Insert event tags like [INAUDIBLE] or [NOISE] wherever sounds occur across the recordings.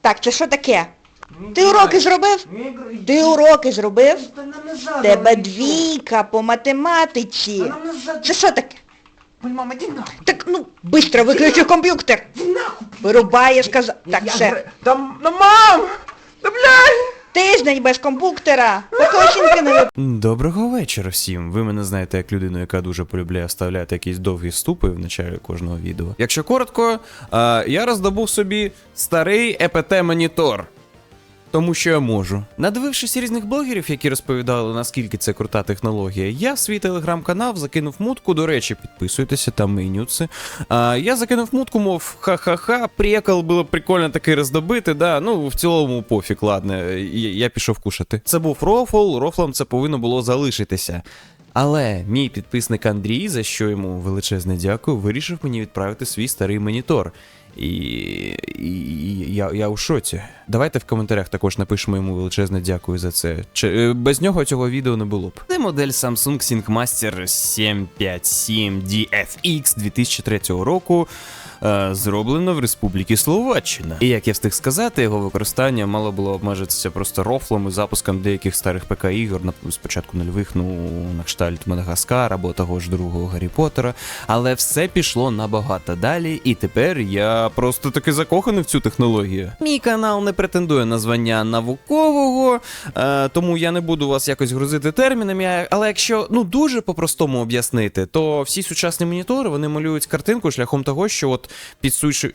Так, це що таке? Не Ти уроки зробив? Не. Ти уроки зробив? Да. Тебе двійка по математиці. Це що таке? Мама. Так, ну, швидко виключи комп'ютер. Вирубає, сказав. Так, все. Там, ну мам! Да блядь! Тиждень без компуктера. Поки не Доброго вечора всім. Ви мене знаєте як людину, яка дуже полюбляє вставляти якісь довгі ступи в началі кожного відео. Якщо коротко, я роздобув собі старий ЕПТ монітор. Тому що я можу. Надивившись різних блогерів, які розповідали, наскільки це крута технологія, я в свій телеграм-канал закинув мутку. До речі, підписуйтеся, там мої нюци. А, я закинув мутку, мов ха-ха-ха, прикол, було прикольно таки роздобити. Да, ну в цілому пофіг, ладно, я пішов кушати. Це був рофл, рофлом це повинно було залишитися. Але мій підписник Андрій, за що йому величезне дякую, вирішив мені відправити свій старий монітор. І, і, і я, я у шоці. Давайте в коментарях також напишемо йому величезне дякую за це. Чи е, без нього цього відео не було б. Це модель Samsung ThinkMaster 757 DFX 2003 року. е, Зроблено в Республіці Словаччина. І як я встиг сказати, його використання мало було обмежитися просто рофлом і запуском деяких старих ПК ігор, на спочатку нульових, ну на кштальт Мадагаскар або того ж другого Гаррі Поттера. Але все пішло набагато далі, і тепер я просто таки закоханий в цю технологію. Мій канал не претендує на звання наукового, е, тому я не буду вас якось грузити термінами. Але якщо ну дуже по-простому об'яснити, то всі сучасні монітори вони малюють картинку шляхом того, що от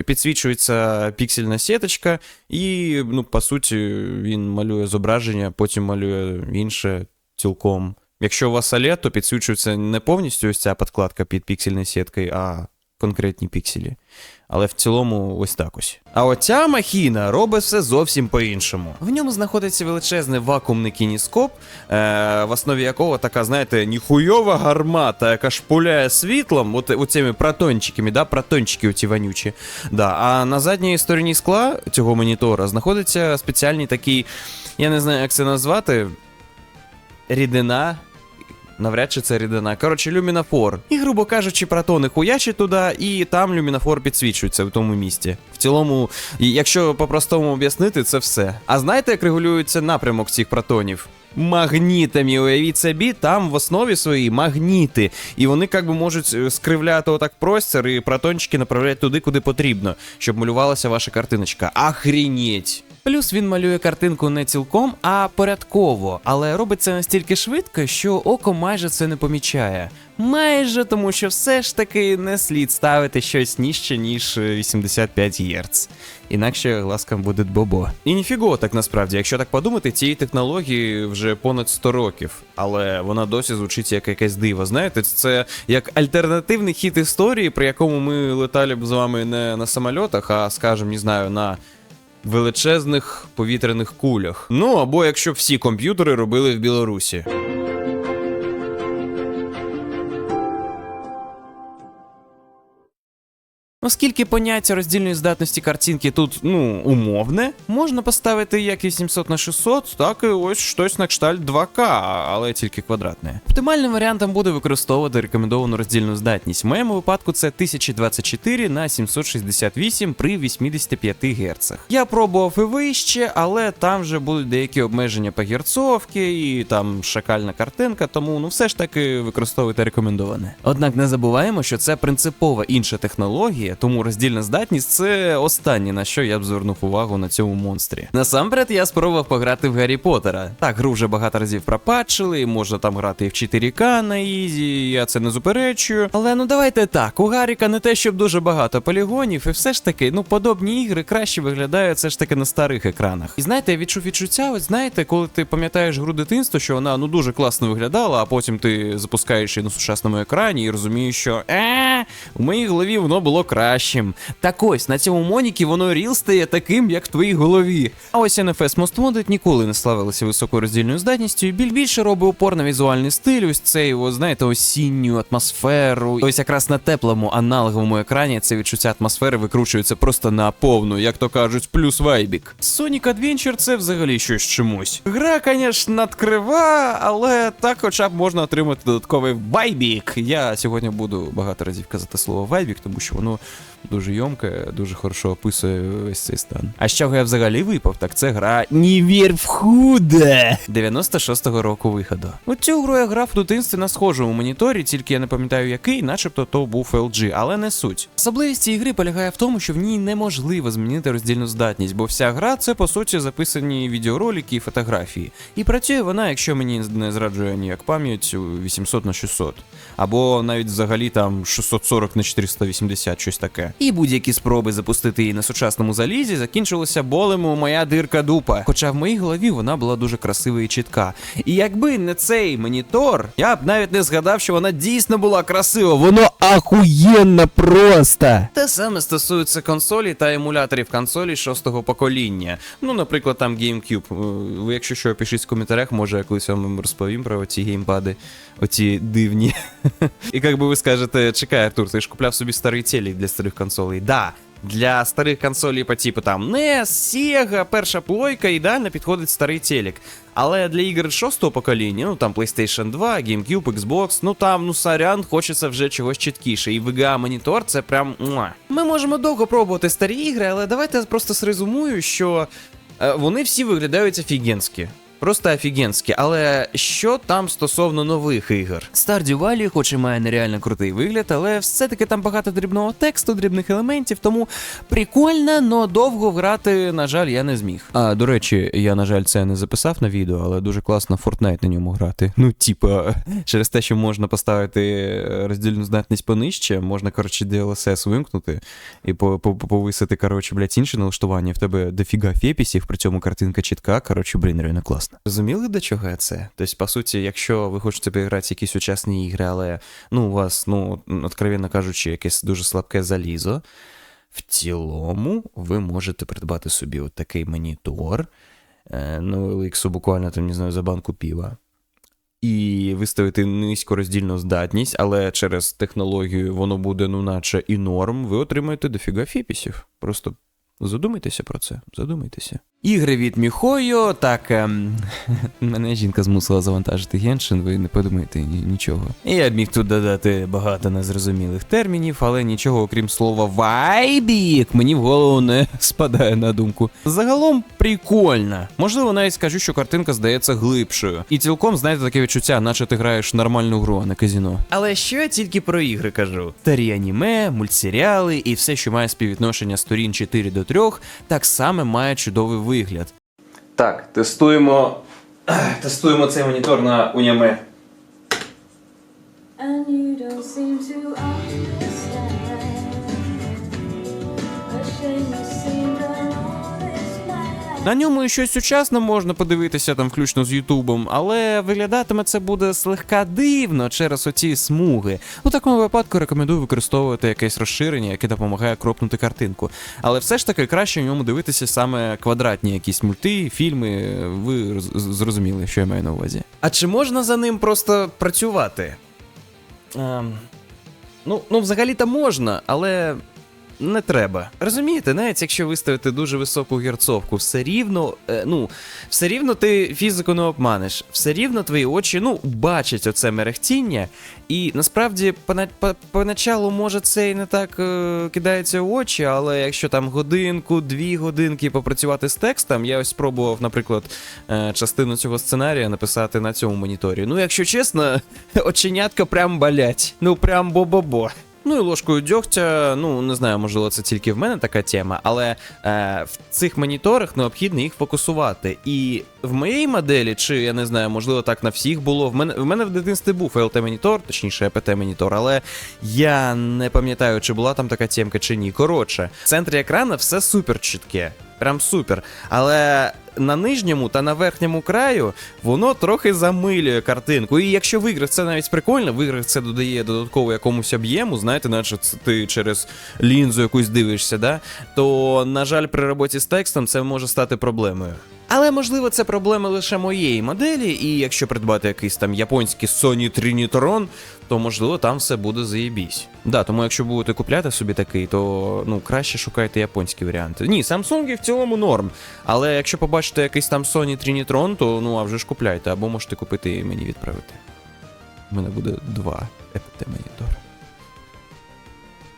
підсвічується піксельна сіточка, і ну по суті він малює зображення, потім малює інше цілком. Якщо у вас OLED, то підсвічується не повністю ось ця підкладка під піксельною сіткою, а конкретні пікселі. Але в цілому ось так ось. А оця махіна робить все зовсім по-іншому. В ньому знаходиться величезний вакуумний кініскоп, е, в основі якого така, знаєте, ніхуйова гармата, яка шпуляє світлом, от оцими протончиками, да, протончики оці вонючі. Да. А на задній стороні скла цього монітора знаходиться спеціальний такий, я не знаю, як це назвати, рідина. Навряд чи це рідина. Коротше, люмінофор. І, грубо кажучи, протони хуячать туди, і там люмінофор підсвічується в тому місці. В цілому, якщо по-простому об'яснити, це все. А знаєте, як регулюється напрямок цих протонів? Магнітами, уявіть собі, там в основі своїй магніти. І вони як би можуть е, скривляти отак простір, і протончики направляти туди, куди потрібно, щоб малювалася ваша картиночка. Ахрінеть! Плюс він малює картинку не цілком, а порядково, але робить це настільки швидко, що око майже це не помічає. Майже тому, що все ж таки не слід ставити щось нижче, ніж е, 85 Гц. Інакше глазкам буде бобо. І ніфіго так насправді, якщо так подумати, цієї технології вже понад 100 років, але вона досі звучить як якесь диво. Знаєте, це як альтернативний хід історії, при якому ми летали б з вами не на самольотах, а скажімо, не знаю, на величезних повітряних кулях. Ну або якщо всі комп'ютери робили в Білорусі. Оскільки поняття роздільної здатності картинки тут, ну, умовне, можна поставити як 800 на 600, так і ось щось на кшталт 2К, але тільки квадратне. Оптимальним варіантом буде використовувати рекомендовану роздільну здатність. В моєму випадку це 1024 на 768 при 85 Гц. Я пробував і вище, але там вже будуть деякі обмеження по герцовки і там шакальна картинка, тому ну все ж таки використовуйте рекомендоване. Однак не забуваємо, що це принципово інша технологія, тому роздільна здатність це останнє на що я б звернув увагу на цьому монстрі. Насамперед я спробував пограти в Гаррі Поттера. Так, гру вже багато разів пропатчили, можна там грати і в 4К на ізі, я це не заперечую. Але ну давайте так, у Гарріка не те, щоб дуже багато полігонів, і все ж таки, ну подобні ігри краще виглядають все ж таки на старих екранах. І знаєте, я відчув відчуття, ось знаєте, коли ти пам'ятаєш гру дитинства, що вона ну дуже класно виглядала, а потім ти запускаєш її на сучасному екрані і розумієш, що е, у моїй голові воно було кращим. Так ось на цьому моніки воно ріл стає таким, як в твоїй голові. А ось NFS Most Wanted ніколи не славилися високою роздільною здатністю, біль більше робить упор на візуальний стиль, ось цей, знаєте, осінню атмосферу. Ось якраз на теплому аналоговому екрані це відчуття атмосфери викручується просто на повну, як то кажуть, плюс вайбік. Sonic Adventure це взагалі щось чомусь. Гра, звісно, надкрива, але так хоча б можна отримати додатковий вайбік. Я сьогодні буду багато разів казати слово вайбік, тому що воно дуже йомке, дуже хорошо описує весь цей стан. А з чого я взагалі випав, так це гра «Не вір в худо» 96-го року виходу. У цю гру я грав в дитинстві на схожому моніторі, тільки я не пам'ятаю який, начебто то був LG, але не суть. Особливість цієї гри полягає в тому, що в ній неможливо змінити роздільну здатність, бо вся гра це по суті записані відеоролики і фотографії. І працює вона, якщо мені не зраджує ніяк пам'ять, 800 на 600. Або навіть взагалі там 640 на 480, щось таке. І будь-які спроби запустити її на сучасному залізі закінчилися болем у моя дирка дупа. Хоча в моїй голові вона була дуже красива і чітка. І якби не цей монітор, я б навіть не згадав, що вона дійсно була красива. Воно ахуєнно просто. Те саме стосується консолі та емуляторів консолі шостого покоління. Ну, наприклад, там GameCube. Е, Ви, якщо що, пишіть в коментарях, може я колись вам розповім про ці геймпади, оці дивні. [LAUGHS] І як би ви скажете, чекай, Артур, ти ж купляв собі старий телек для старих консолей. Да. Для старих консолей по типу там NES, Sega, перша плойка ідеально підходить старий телек. Але для ігор шостого покоління, ну там PlayStation 2, GameCube, Xbox, ну там, ну сорян, хочеться вже чогось чіткіше. І VGA монітор це прям. Ми можемо довго пробувати старі ігри, але давайте я просто срезумую, що е, вони всі виглядають офігенськи. Просто офігенські, але що там стосовно нових ігор? Stardew Valley, хоч і має нереально крутий вигляд, але все-таки там багато дрібного тексту, дрібних елементів, тому прикольно, но довго грати, на жаль, я не зміг. А до речі, я, на жаль, це не записав на відео, але дуже класно Fortnite на ньому грати. Ну, типа, [LAUGHS] через те, що можна поставити роздільну здатність понижче, можна, коротше, DLSS вимкнути і по- по- повисити, коротше, блядь, інші налаштування. В тебе дофіга фепісів, при цьому картинка чітка, коротше, блін, реально класно. Розуміли, до чого я це? Тобто, по суті, якщо ви хочете поіграти якісь сучасні ігри, але ну, у вас, ну, откровенно кажучи, якесь дуже слабке залізо. В цілому, ви можете придбати собі от такий монітор, е, ну, LX буквально там, не знаю, за банку піва. І виставити низьку роздільну здатність, але через технологію воно буде, ну, наче і норм, ви отримаєте дофіга фіпісів. Просто задумайтеся про це, задумайтеся. Ігри від Міхойо, так. Ем, [LAUGHS] мене жінка змусила завантажити Геншин, ви не подумайте нічого. Я б міг тут додати багато незрозумілих термінів, але нічого, окрім слова вайбік, мені в голову не [LAUGHS] спадає на думку. Загалом прикольно. Можливо, навіть скажу, що картинка здається глибшою. І цілком, знаєте, таке відчуття, наче ти граєш нормальну гру, а не казіно. Але що я тільки про ігри кажу? Старі аніме, мультсеріали і все, що має співвідношення сторін 4 до 3, так само має чудовий вигляд. Так, тестуємо. [CLEARS THROAT] Тестуємо цей монітор на уняме. And you don't seem to understand. A shame На ньому і щось сучасне можна подивитися там, включно з Ютубом, але виглядатиме це буде слегка дивно через оці смуги. У такому випадку рекомендую використовувати якесь розширення, яке допомагає кропнути картинку. Але все ж таки краще в ньому дивитися саме квадратні якісь мульти, фільми. Ви зрозуміли, що я маю на увазі. А чи можна за ним просто працювати? Ем, ну, ну, взагалі-то можна, але не треба. Розумієте, навіть якщо виставити дуже високу герцовку, все рівно, е, ну, все рівно ти фізику не обманеш. Все рівно твої очі, ну, бачать оце мерехтіння. І насправді, пона- по- поначалу, може, це і не так е, кидається в очі, але якщо там годинку, дві годинки попрацювати з текстом, я ось спробував, наприклад, е, частину цього сценарія написати на цьому моніторі. Ну, якщо чесно, [LAUGHS] оченятка прям болять. Ну, прям бо-бо-бо. Ну і ложкою дьогтя, ну не знаю, можливо, це тільки в мене така тема, але е, в цих моніторах необхідно їх фокусувати. І в моїй моделі, чи я не знаю, можливо, так на всіх було. В мене в мене в дитинстві був LT-монітор, точніше EPT-монітор, але я не пам'ятаю, чи була там така темка, чи ні. Коротше, в центрі екрана все супер чітке. Прям супер. Але на нижньому та на верхньому краю воно трохи замилює картинку. І якщо виграв, це навіть прикольно, виграв це додає додатково якомусь об'єму, знаєте, наче ти через лінзу якусь дивишся, да? то, на жаль, при роботі з текстом це може стати проблемою. Але можливо це проблема лише моєї моделі, і якщо придбати якийсь там японський Sony Trinitron, то можливо там все буде заєбісь. Да, тому якщо будете купляти собі такий, то ну краще шукайте японські варіанти. Ні, Samsung в цілому норм. Але якщо побачите якийсь там Sony Trinitron, то ну а вже ж купляйте, або можете купити і мені відправити. У мене буде два EPT монітори.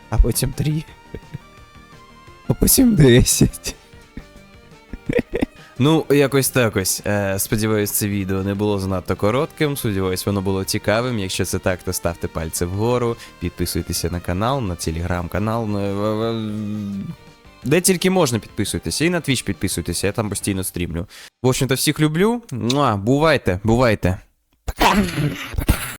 А потім три. А по 7-10. Ну, якось так ось. Е, сподіваюсь, це відео не було занадто коротким. Сподіваюсь, воно було цікавим. Якщо це так, то ставте пальці вгору, підписуйтеся на канал, на телеграм-канал. Де тільки можна підписуйтеся. І на Twitch підписуйтеся, я там постійно стрімлю. В общем-то, всіх люблю. Ну а бувайте, бувайте. Пока.